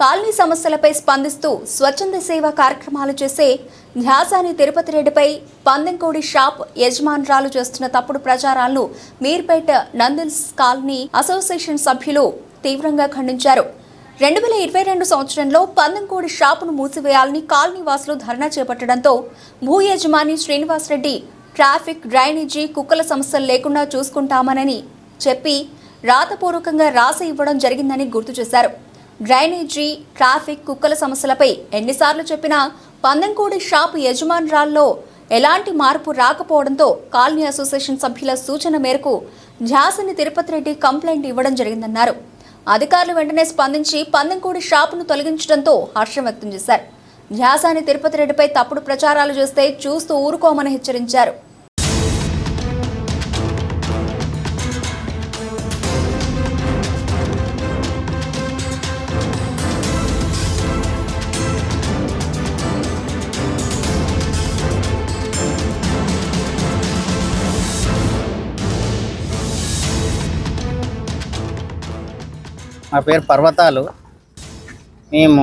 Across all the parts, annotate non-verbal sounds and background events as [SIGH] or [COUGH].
Colony సమస్యలపై స్పందిస్తూ స్వచ్ఛంద సేవ కార్యక్రమాలు చేసే ధ్యాసాని తిరుపతి రెడ్డిపై పందెంకోడి షాప్ యజమానురాలు చేస్తున్న తప్పుడు ప్రచారాలను మీర్పేట నందిల్స్ కాలనీ అసోసియేషన్ సభ్యులు తీవ్రంగా ఖండించారు. రెండు వేల ఇరవై రెండు సంవత్సరంలో పందంకోడి షాపును మూసివేయాలని కాలనీ వాసులు ధర్నా చేపట్టడంతో భూ యజమాని శ్రీనివాసరెడ్డి ట్రాఫిక్ డ్రైనేజీ కుక్కల సమస్యలు లేకుండా చూసుకుంటామనని చెప్పి రాతపూర్వకంగా రాసి ఇవ్వడం జరిగిందని గుర్తు చేశారు. డ్రైనేజీ ట్రాఫిక్ కుక్కల సమస్యలపై ఎన్నిసార్లు చెప్పినా పందంకోడి షాపు యజమానురాల్లో ఎలాంటి మార్పు రాకపోవడంతో కాలనీ అసోసియేషన్ సభ్యుల సూచన మేరకు ఝాసిని తిరుపతి రెడ్డి కంప్లైంట్ ఇవ్వడం జరిగిందన్నారు. అధికారులు వెంటనే స్పందించి పందంకోడి షాపును తొలగించడంతో హర్షం వ్యక్తం చేశారు. ఝాసాని తిరుపతి రెడ్డిపై తప్పుడు ప్రచారాలు చేస్తే చూస్తూ ఊరుకోమని హెచ్చరించారు. మా పేరు పర్వతాలు. మేము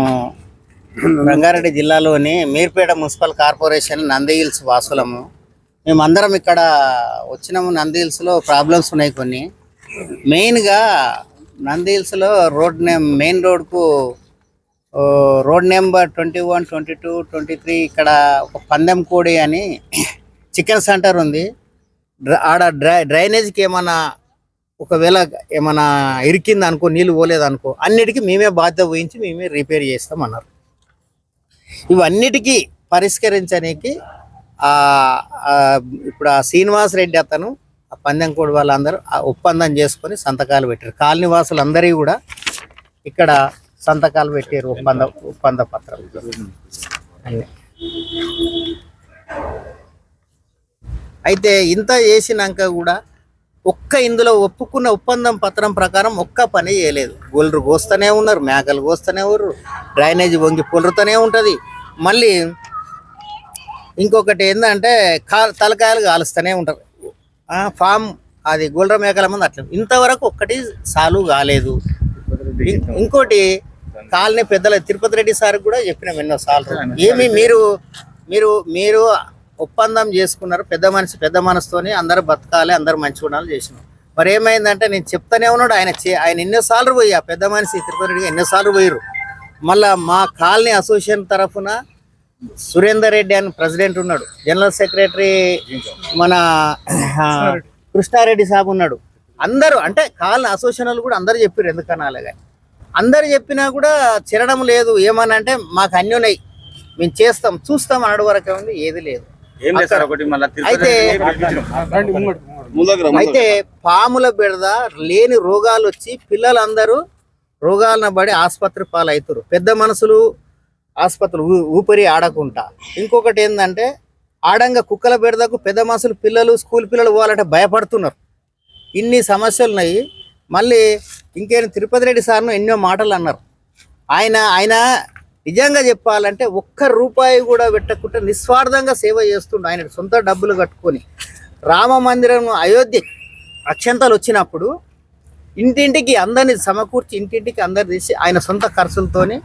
రంగారెడ్డి జిల్లాలోని Meerpet municipal corporation Nandi hills వాసులము. మేమందరం ఇక్కడ వచ్చినాము నంది హిల్స్లో ప్రాబ్లమ్స్ ఉన్నాయి కొన్ని. మెయిన్గా నంది హిల్స్లో road name main రోడ్కు road number twenty one twenty two twenty three ఇక్కడ ఒక పందెం కోడి అని చికెన్ సెంటర్ ఉంది. ఆడ డ్రై డ్రైనేజ్కి ఏమైనా ఒకవేళ ఏమైనా ఇరికింది అనుకో నీళ్ళు పోలేదు అనుకో అన్నిటికీ మేమే బాధ్యత వహించి మేమే రిపేర్ చేస్తామన్నారు. ఇవన్నిటికీ పరిష్కరించడానికి ఇప్పుడు ఆ శ్రీనివాస్ రెడ్డి అతను ఆ పందెంకోడి వాళ్ళందరూ ఆ ఒప్పందం చేసుకొని సంతకాలు పెట్టారు. కాలనీ వాసులు కూడా ఇక్కడ సంతకాలు పెట్టారు ఒప్పంద ఒప్పంద పత్రం. అయితే ఇంత చేసినాక కూడా ఒక్క ఇందులో ఒప్పుకున్న ఒప్పందం పత్రం ప్రకారం ఒక్క పని చేయలేదు. గొల్లు కోస్తూనే ఉన్నారు మేకలు కోస్తూనే ఉన్నారు డ్రైనేజ్ వంగి పొలురుతూనే ఉంటుంది. మళ్ళీ ఇంకొకటి ఏంటంటే కా తలకాయలు కాలుస్తూనే ఉంటారు ఫామ్ అది గొల్ర మేకల మంది అట్లా. ఇంతవరకు ఒక్కటి సాల్వ్ కాలేదు. ఇంకోటి కాలనీ పెద్దల తిరుపతి రెడ్డి సార్ కూడా చెప్పినాం ఎన్నో సార్లు. ఏమి మీరు మీరు మీరు ఒప్పందం చేసుకున్నారు. పెద్ద మనిషి పెద్ద మనసుతోని అందరూ బతకాలి అందరూ మంచి ఉండాలి చేసినాం. మరి ఏమైందంటే నేను చెప్తానే ఉన్నాడు ఆయన చే- ఆయన ఎన్నోసార్లు పోయా. పెద్ద మనిషి తిరుపతి ఎన్నోసార్లు పోయారు మళ్ళా మా కాలనీ అసోసియేషన్ తరఫున సురేందర్ రెడ్డి అని ప్రెసిడెంట్ ఉన్నాడు. జనరల్ సెక్రటరీ మన కృష్ణారెడ్డి సాబ్ ఉన్నాడు. అందరూ అంటే కాలనీ అసోసియేషన్లు కూడా అందరూ చెప్పారు ఎందుకన్నా అలాగే. అందరు చెప్పినా కూడా చిరడం లేదు. ఏమని అంటే మాకు అన్నీ ఉన్నాయి మేము చేస్తాం చూస్తాం అనడు వరకే ఉంది. ఏది లేదు. ఏం చేస్తారు ఒకటి మళ్ళీ అయితే అయితే పాముల బెడద లేని రోగాలు వచ్చి పిల్లలందరూ రోగాలను పడి ఆసుపత్రి పాలవుతారు. పెద్ద మనసులు ఆసుపత్రి ఊపిరి ఆడకుండా. ఇంకొకటి ఏంటంటే ఆడంగా కుక్కల బెడదకు పెద్ద మనసులు పిల్లలు స్కూల్ పిల్లలు పోవాలంటే భయపడుతున్నారు. ఇన్ని సమస్యలు ఉన్నాయి. మళ్ళీ ఇంకేం తిరుపతి రెడ్డి సార్ను ఎన్నో మాటలు అన్నారు. ఆయన ఆయన నిజంగా చెప్పాలంటే ఒక్క రూపాయి కూడా పెట్టకుండా నిస్వార్థంగా సేవ చేస్తుండు ఆయన సొంత డబ్బులు కట్టుకొని. రామ మందిరం అయోధ్య అక్షంతలు వచ్చినప్పుడు ఇంటింటికి అందరిని సమకూర్చి ఇంటింటికి అందరు తీసి ఆయన సొంత ఖర్చులతోని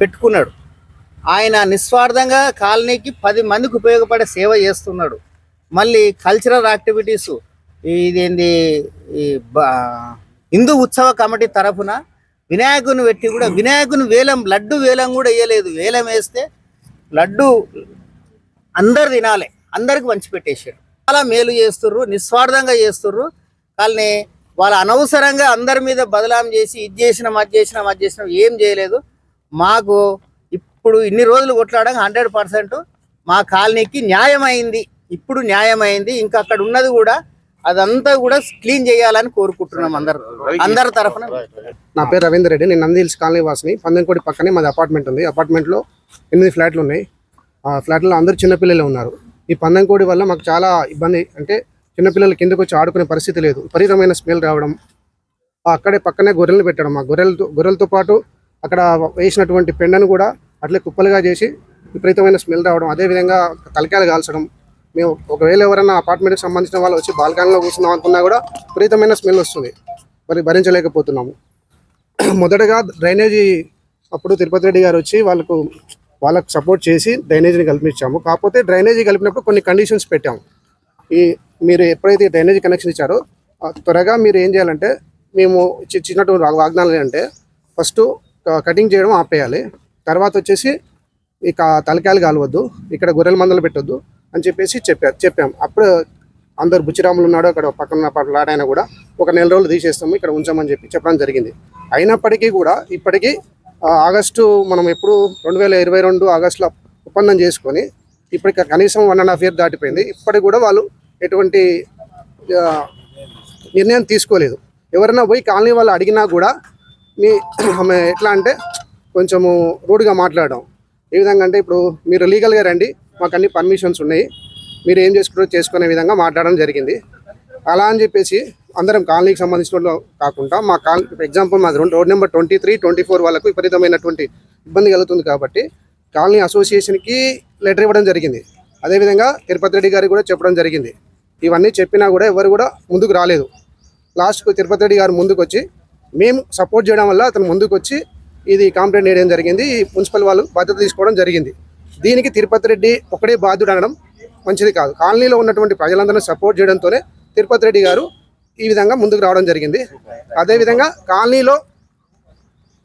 పెట్టుకున్నాడు. ఆయన నిస్వార్థంగా కాలనీకి పది మందికి ఉపయోగపడే సేవ చేస్తున్నాడు. మళ్ళీ కల్చరల్ యాక్టివిటీస్ ఇదేంది ఈ హిందూ ఉత్సవ కమిటీ తరఫున వినాయకుని పెట్టి కూడా వినాయకుని వేలం లడ్డు వేలం కూడా వేయలేదు. వేలం వేస్తే లడ్డు అందరు తినాలి. అందరికి పంచిపెట్టేశాడు చాలా మేలు చేస్తుర్రు నిస్వార్థంగా చేస్తుర్రు. వాళ్ళని వాళ్ళ అనవసరంగా అందరి మీద బదలాం చేసి ఇది చేసినాం అది చేసినాం అది చేసినాం ఏం చేయలేదు. మాకు ఇప్పుడు ఇన్ని రోజులు కొట్లాడడం హండ్రెడ్ పర్సెంట్ మా కాలనీకి న్యాయమైంది. ఇప్పుడు న్యాయమైంది. ఇంకా అక్కడ ఉన్నది కూడా అదంతా కూడా క్లీన్ చేయాలని కోరుకుంటున్నాం అందరు. అందరి తరఫున. నా పేరు రవీందర్ రెడ్డి నేను నంది హిల్స్ కాలనీ వాసిని. పందెంకోటి పక్కనే మాది అపార్ట్మెంట్ ఉంది. అపార్ట్మెంట్లో ఎనిమిది ఫ్లాట్లు ఉన్నాయి. ఆ ఫ్లాట్లో అందరూ చిన్నపిల్లలే ఉన్నారు. ఈ పందెంకోడి వల్ల మాకు చాలా ఇబ్బంది. అంటే చిన్నపిల్లలు కిందకు వచ్చి ఆడుకునే పరిస్థితి లేదు. విపరీతమైన స్మెల్ రావడం ఆ అక్కడే పక్కనే గొర్రెలు పెట్టడం. ఆ గొర్రెలతో గొర్రెలతో పాటు అక్కడ వేసినటువంటి పెండను కూడా అట్లే కుప్పలుగా చేసి విపరీతమైన స్మెల్ రావడం అదేవిధంగా తలకాయలు కాల్చడం మేము ఒకవేళ ఎవరైనా అపార్ట్మెంట్కి సంబంధించిన వాళ్ళు వచ్చి బాల్కనీలో కూర్చున్నాం అనుకున్నా కూడా విపరీతమైన స్మెల్ వస్తుంది. మరి భరించలేకపోతున్నాము. [CLEARS THROAT] మొదటగా డ్రైనేజీ అప్పుడు తిరుపతి రెడ్డి గారు వచ్చి వాళ్ళకు వాళ్ళకు సపోర్ట్ చేసి డ్రైనేజీని కల్పించాము. కాకపోతే డ్రైనేజీ కలిపినప్పుడు కొన్ని కండిషన్స్ పెట్టాము. ఈ మీరు ఎప్పుడైతే డ్రైనేజీ కనెక్షన్ ఇచ్చారో త్వరగా మీరు ఏం చేయాలంటే మేము చిన్నటువంటి ఇచ్చినటువంటి వాగ్దానాలు ఏంటంటే ఫస్ట్ కటింగ్ చేయడం ఆపేయాలి. తర్వాత వచ్చేసి ఇక తలకాయలు కాలవద్దు. ఇక్కడ గొర్రెల మందలు పెట్టొద్దు. అని చెప్పేసి చెప్పారు చెప్పాం. అప్పుడు అందరు బుచ్చిరాములు ఉన్నాడు అక్కడ పక్కన లాడైనా కూడా ఒక నెల రోజులు తీసేస్తాము ఇక్కడ ఉంచామని చెప్పి చెప్పడం జరిగింది. అయినప్పటికీ కూడా ఇప్పటికీ ఆగస్టు మనం ఎప్పుడు రెండు వేల ఇరవై రెండు ఆగస్టులో ఒప్పందం చేసుకొని ఇప్పటికి కనీసం వన్ అండ్ హాఫ్ ఇయర్ దాటిపోయింది. ఇప్పటికి కూడా వాళ్ళు ఎటువంటి నిర్ణయం తీసుకోలేదు. ఎవరైనా పోయి కాలనీ వాళ్ళు అడిగినా కూడా మీ ఆమె ఎట్లా అంటే కొంచెము రూడ్గా మాట్లాడడం. ఏ విధంగా అంటే ఇప్పుడు మీరు లీగల్గా రండి మాకు అన్ని పర్మిషన్స్ ఉన్నాయి. మీరు ఏం చేసుకుంటారో చేసుకునే విధంగా మాట్లాడడం జరిగింది. అలా అని చెప్పేసి అందరం కాలనీకి సంబంధించిన కాకుండా మా కాలనీ ఎగ్జాంపుల్ మాది road road number twenty three twenty four వాళ్ళకు విపరీతమైనటువంటి ఇబ్బంది కలుగుతుంది కాబట్టి కాలనీ అసోసియేషన్కి లెటర్ ఇవ్వడం జరిగింది. అదేవిధంగా తిరుపతి రెడ్డి గారికి కూడా చెప్పడం జరిగింది. ఇవన్నీ చెప్పినా కూడా ఎవరు కూడా ముందుకు రాలేదు. లాస్ట్కు తిరుపతి రెడ్డి గారు ముందుకు వచ్చి మేము సపోర్ట్ చేయడం వల్ల అతను ముందుకు వచ్చి ఇది కంప్లైంట్ వేయడం జరిగింది. మున్సిపల్ వాళ్ళు బాధ్యత తీసుకోవడం జరిగింది. దీనికి తిరుపతి రెడ్డి ఒకడే బాధ్యుడు అనడం మంచిది కాదు. కాలనీలో ఉన్నటువంటి ప్రజలందరినీ సపోర్ట్ చేయడంతోనే తిరుపతి రెడ్డి గారు ఈ విధంగా ముందుకు రావడం జరిగింది. అదేవిధంగా కాలనీలో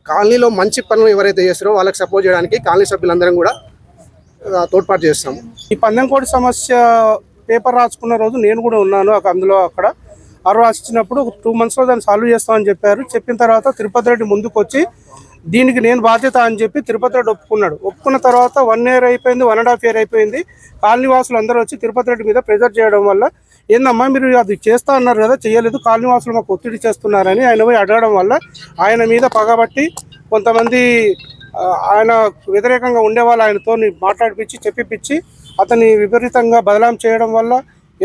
కాలనీలో మంచి పనులు ఎవరైతే చేస్తారో వాళ్ళకి సపోర్ట్ చేయడానికి కాలనీ సభ్యులందరం కూడా తోడ్పాటు చేస్తాము ఈ పందెంకోడి సమస్య పేపర్ రాసుకున్న రోజు నేను కూడా ఉన్నాను అందులో అక్కడ. ఆ రాసిచ్చినప్పుడు టూ మంత్స్లో దాన్ని సాల్వ్ చేస్తామని చెప్పారు. చెప్పిన తర్వాత తిరుపతి రెడ్డి ముందుకు వచ్చి దీనికి నేను బాధ్యత అని చెప్పి తిరుపతి రెడ్డి ఒప్పుకున్నాడు. ఒప్పుకున్న తర్వాత వన్ ఇయర్ అయిపోయింది వన్ అండ్ హాఫ్ ఇయర్ అయిపోయింది. కాలనీవాసులు అందరూ వచ్చి తిరుపతి రెడ్డి మీద ప్రెజర్ చేయడం వల్ల ఏందమ్మా మీరు అది చేస్తా అన్నారు కదా చేయలేదు. కాలనీవాసులు మాకు ఒత్తిడి చేస్తున్నారని ఆయన పోయి అడగడం వల్ల ఆయన మీద పగబట్టి కొంతమంది ఆయన వ్యతిరేకంగా ఉండేవాళ్ళు ఆయనతో మాట్లాడిపించి చెప్పిపించి అతన్ని విపరీతంగా బదలాం చేయడం వల్ల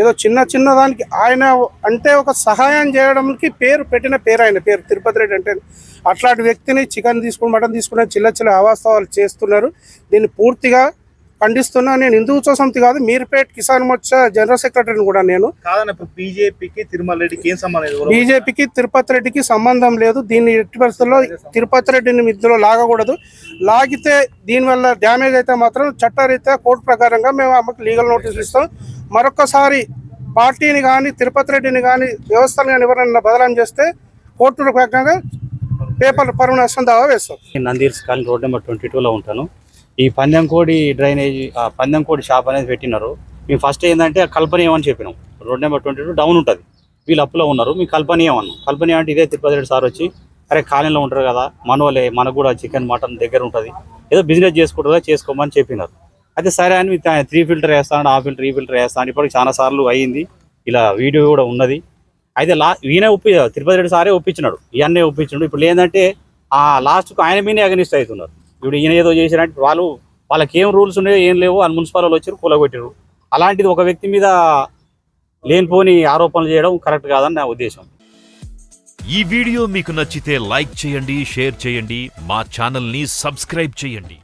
ఏదో చిన్న చిన్న దానికి ఆయన అంటే ఒక సహాయం చేయడానికి పేరు పెట్టిన పేరు ఆయన పేరు తిరుపతి రెడ్డి అంటే. అట్లాంటి వ్యక్తిని చికెన్ తీసుకుని మటన్ తీసుకుని చిల్ల చిల్ల అవాస్తవాలు చేస్తున్నారు. దీన్ని పూర్తిగా ఖండిస్తున్నా నేను హిందూ సమితి కాదు మీర్పేట్ కిసాన్ మోర్చా జనరల్ సెక్రటరీని కూడా నేను. బీజేపీకి తిరుమల రెడ్డికి ఏం సంబంధం బీజేపీకి తిరుపతి రెడ్డికి సంబంధం లేదు. దీన్ని ఎట్టి పరిస్థితుల్లో తిరుపతి రెడ్డిని ఇందులో లాగకూడదు. లాగితే దీనివల్ల డ్యామేజ్ అయితే మాత్రం చట్టరీత్యా కోర్టు ప్రకారంగా మేము ఆమెకు లీగల్ నోటీసులు ఇస్తాం. మరొకసారి పార్టీని కానీ తిరుపతి రెడ్డిని కానీ వ్యవస్థను కానీ ఎవరైనా బదలాం చేస్తే కోర్టు ప్రకారంగా పేపర్ పరువు నష్టం దావా వేస్తాం నందీర్స్ కాలనీ రోడ్ నెంబర్ ట్వంటీ టూలో ఉంటాను. ఈ పందెంకోడి డ్రైనేజ్ ఆ పందెంకోడి షాప్ అనేది పెట్టినారు. మేము ఫస్ట్ ఏంటంటే కల్పనీయమని చెప్పినాం. Road number twenty two down ఉంటుంది. వీళ్ళు అప్పులో ఉన్నారు. మీ కల్పనీయం అన్నాం. కల్పనీయం అంటే ఇదే తిరుపతి రెడ్డి సార్ వచ్చి అరే కాలనీలో ఉంటారు కదా మనోలే మనకు కూడా చికెన్ మటన్ దగ్గర ఉంటుంది. ఏదో బిజినెస్ చేసుకుంటుందా చేసుకోమని చెప్పినారు. అయితే సరే అని త్రీ ఫిల్టర్ వేస్తాను ఆ ఫిల్టర్ ఈ ఫిల్టర్ వేస్తాను ఇప్పటికి చాలా సార్లు అయ్యింది ఇలా వీడియో కూడా ఉన్నది. అయితే లా ఈయనే ఒప్పి తిరుపతి రెడ్డి సారే ఒప్పించినాడు. ఈయన్నే ఒప్పించినాడు. ఇప్పుడు ఏంటంటే ఆ లాస్ట్కు ఆయన మీనే అగనిస్ట్ అవుతున్నారు. ఇప్పుడు ఈయన ఏదో చేసినట్టు వాళ్ళు వాళ్ళకి ఏం రూల్స్ ఉన్నాయో ఏం లేవు అని మున్సిపల్ వాళ్ళు వచ్చారు కూలగొట్టారు అలాంటిది ఒక వ్యక్తి మీద లేనిపోని ఆరోపణలు చేయడం కరెక్ట్ కాదని నా ఉద్దేశం. ఈ వీడియో మీకు నచ్చితే లైక్ చేయండి షేర్ చేయండి. మా ఛానల్ని సబ్స్క్రైబ్ చేయండి.